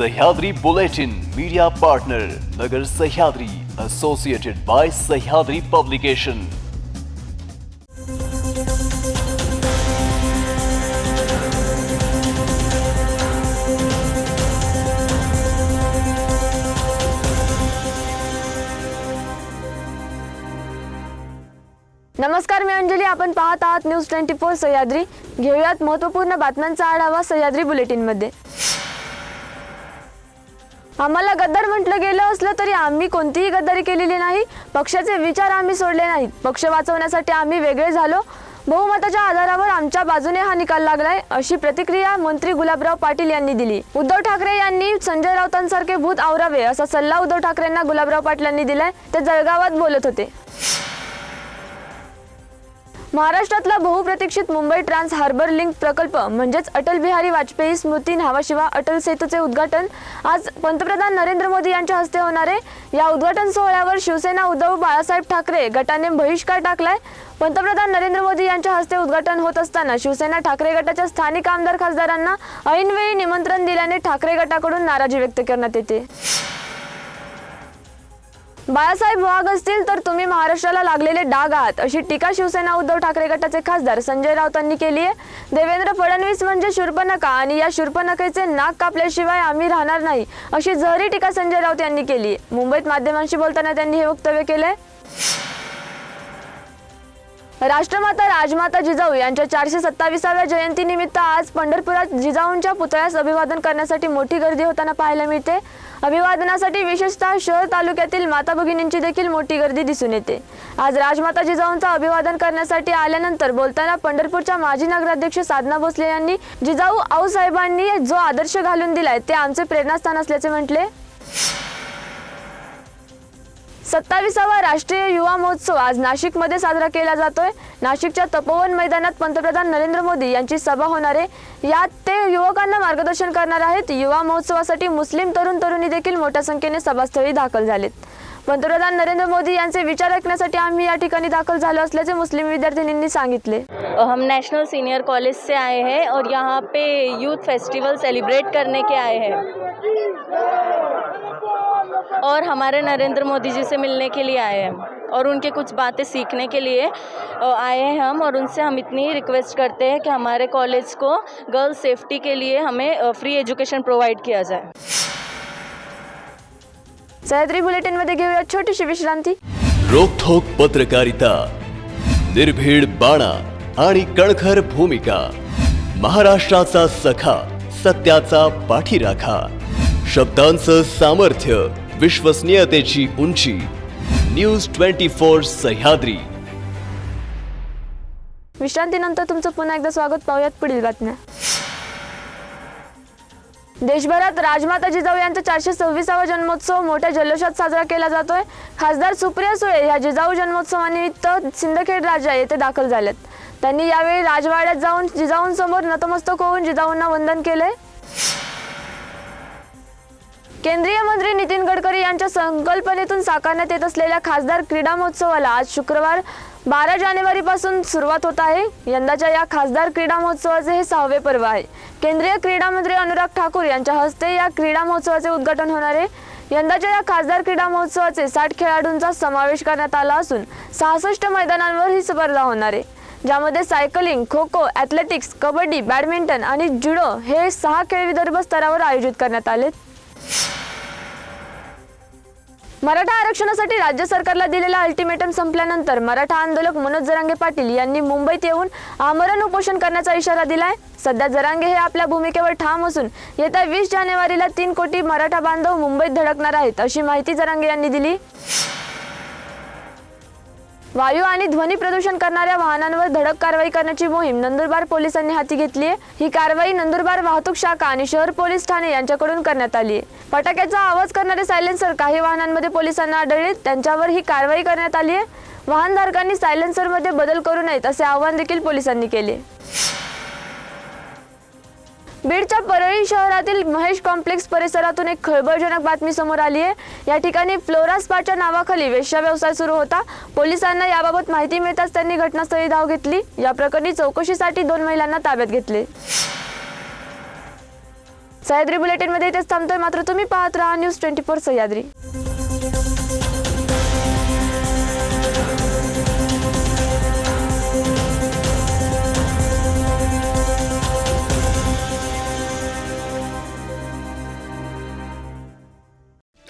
Sahyadri Bulletin media partner Nagar Sahyadri associated by Sahyadri publication नमस्कार मी अंजली. आपण पाहत आहात न्यूज ट्वेंटी फोर सह्याद्री. घेऊयात महत्त्वपूर्ण बातम्यांचा आढावा सह्याद्री बुलेटिनमध्ये. आम्हाला गद्दार म्हटलं गेलं असलं तरी आम्ही कोणतीही गद्दारी केलेली नाही. पक्षाचे विचार आम्ही सोडले नाहीत. पक्ष वाचवण्यासाठी आम्ही वेगळे झालो. बहुमताच्या आधारावर आमच्या बाजूने हा निकाल लागलाय अशी प्रतिक्रिया मंत्री गुलाबराव पाटील यांनी दिली. उद्धव ठाकरे यांनी संजय राऊतांसारखे भूत आवरावे असा सल्ला उद्धव ठाकरेंना गुलाबराव पाटील यांनी दिलाय. ते जळगावात बोलत होते. महाराष्ट्रातला बहुप्रतीक्षित मुंबई ट्रान्स हार्बर लिंक प्रकल्प म्हणजेच अटल बिहारी वाजपेयी स्मृती नावाशिवा अटल सेतूचे उद्घाटन. आज पंतप्रधान नरेंद्र मोदी यांच्या हस्ते होणार आहे या उद्घाटन सोहळ्यावर शिवसेना उद्धव बाळासाहेब ठाकरे गटाने बहिष्कार टाकलाय. पंतप्रधान नरेंद्र मोदी यांच्या हस्ते उद्घाटन होत असताना शिवसेना ठाकरे गटाच्या स्थानिक आमदार खासदारांना ऐनवेळी निमंत्रण दिल्याने ठाकरे गटाकडून नाराजी व्यक्त करण्यात येते. बाळासाहेब वाघ असतील तर तुम्ही महाराष्ट्राला लागलेले डाग आहात. अशी टीका शिवसेना उद्धव ठाकरे गटाचे खासदार संजय राऊतांनी केली आहे. देवेंद्र फडणवीस म्हणजे शूर्पणखा आणि या शूर्पणखेचे नाक कापल्याशिवाय आम्ही राहणार नाही अशी जहरी टीका संजय राऊत यांनी केली आहे. मुंबईत माध्यमांशी बोलताना त्यांनी हे वक्तव्य केलंय. राष्ट्रमाता राजमाता जिजाऊ यांच्या चारशे सत्तावीसाव्या जयंतीनिमित्त आज पंढरपुरात जिजाऊंच्या पुतळ्यास अभिवादन करण्यासाठी मोठी गर्दी होताना पाहायला मिळते. अभिवादनासाठी विशेषतः शहर तालुक्यातील माता भगिनींची देखील मोठी गर्दी दिसून येते. आज राजमाता जिजाऊंचं अभिवादन करण्यासाठी आल्यानंतर बोलताना पंढरपूरच्या माजी नगराध्यक्ष साधना भोसले यांनी जिजाऊ आऊसाहेबांनी जो आदर्श घालून दिलाय ते आमचे प्रेरणास्थान असल्याचे म्हटले. सत्तावीसावा राष्ट्रीय युवा महोत्सव आज नाशिकमध्ये साजरा केला जातोय. नाशिकच्या तपोवन मैदानात पंतप्रधान नरेंद्र मोदी यांची सभा होणार आहे. यात ते युवकांना मार्गदर्शन करणार आहेत. युवा महोत्सवासाठी मुस्लिम तरुण तरुणी देखील मोठ्या संख्येने सभास्थळी दाखल झालेत. पंतप्रधान नरेंद्र मोदी यांचे विचार ऐकण्यासाठी आम्ही या ठिकाणी दाखल झालो असल्याचे मुस्लिम विद्यार्थिनींनी सांगितले. हम नेशनल सीनियर कॉलेज से आए हैं और यहाँ पे यूथ फेस्टिवल सेलिब्रेट करने के आए हैं। और हमारे नरेंद्र मोदी जी से मिलने के लिए आए हैं और उनके कुछ बातें सीखने के लिए आए हैं हम और उनसे हम इतनी रिक्वेस्ट करते हैं कि हमारे कॉलेज को गर्ल्स सेफ्टी के लिए हमें फ्री एजुकेशन प्रोवाइड किया जाए। सह्याद्री बुलेटिनमध्ये घेऊया छोटीशी विश्रांती. रोखोक पत्रकारिता निर्भीड बाणा आणि कणखर भूमिका महाराष्ट्राचा सखा सत्याचा पाठीराखा शब्दांचं सामर्थ्य विश्वसनीयतेची उंची. News twenty four Sahyadri. विश्रांतीनंतर तुमचं पुन्हा एकदा स्वागत पाहूयात पुढील बातम्या. देशभरात राजमाता जिजाऊ यांचा चारशे सव्वीसावा जन्मोत्सव मोठ्या जल्लोषात साजरा केला जातोय. खासदार सुप्रिया सुळे ह्या जिजाऊ जन्मोत्सवानिमित्त सिंदखेड राजा येथे दाखल झालेत. त्यांनी यावेळी राजवाड्यात जाऊन जिजाऊंसमोर नतमस्तक होऊन जिजाऊंना वंदन केलंय. केंद्रीय मंत्री नितीन गडकरी यांच्या संकल्पनेतून साकारण्यात येत असलेल्या खासदार क्रीडा महोत्सवाला आज शुक्रवार बारा जानेवारीपासून सुरुवात होत आहे. यंदाच्या या खासदार क्रीडा महोत्सवाचे हे सहावे पर्व आहे. केंद्रीय क्रीडा मंत्री अनुराग ठाकूर यांच्या हस्ते या क्रीडा महोत्सवाचे उद्घाटन होणार आहे. यंदाच्या या खासदार क्रीडा महोत्सवाचे साठ खेळाडूंचा समावेश करण्यात आला असून सहासष्ट मैदानांवर ही स्पर्धा होणार आहे. ज्यामध्ये cycling kho kho athletics kabaddi badminton आणि जुडो हे सहा खेळ विदर्भ स्तरावर आयोजित करण्यात आलेत. मराठा आरक्षणासाठी राज्य सरकारला दिलेला अल्टिमेटम संपल्यानंतर मराठा आंदोलक मनोज जरांगे पाटील यांनी मुंबईत येऊन आमरण उपोषण करण्याचा इशारा दिलाय. सध्या जरांगे हे आपल्या भूमिकेवर ठाम असून येत्या वीस जानेवारीला तीन कोटी मराठा बांधव मुंबईत धडकणार आहेत अशी माहिती जरांगे यांनी दिली. वायू आणि ध्वनी प्रदूषण करणाऱ्या वाहनांवर धडक कारवाई करण्याची मोहीम नंदुरबार पोलिसांनी हाती घेतली आहे. ही कारवाई नंदुरबार वाहतूक शाखा आणि शहर पोलीस ठाणे यांच्याकडून करण्यात आली आहे. फटाक्याचा आवाज करणारे सायलेन्सर काही वाहनांमध्ये पोलिसांना आढळले. त्यांच्यावर ही कारवाई करण्यात आली आहे. वाहनधारकांनी सायलेन्सरमध्ये बदल करू नयेत असे आवाहन देखील पोलिसांनी केले. बीडच्या परळी शहरातील महेश कॉम्प्लेक्स परिसरातून एक खळबळजनक बातमी समोर आली आहे. या ठिकाणी फ्लोरा स्पाच्या नावाखाली वेश्या व्यवसाय सुरू होता. पोलिसांना याबाबत माहिती मिळताच त्यांनी घटनास्थळी धाव घेतली. या प्रकरणी चौकशीसाठी दोन महिलांना ताब्यात घेतले. सह्याद्री बुलेटिनमध्ये इथेच थांबतोय. मात्र तुम्ही पाहत राहा न्यूज ट्वेंटी फोर सह्याद्री.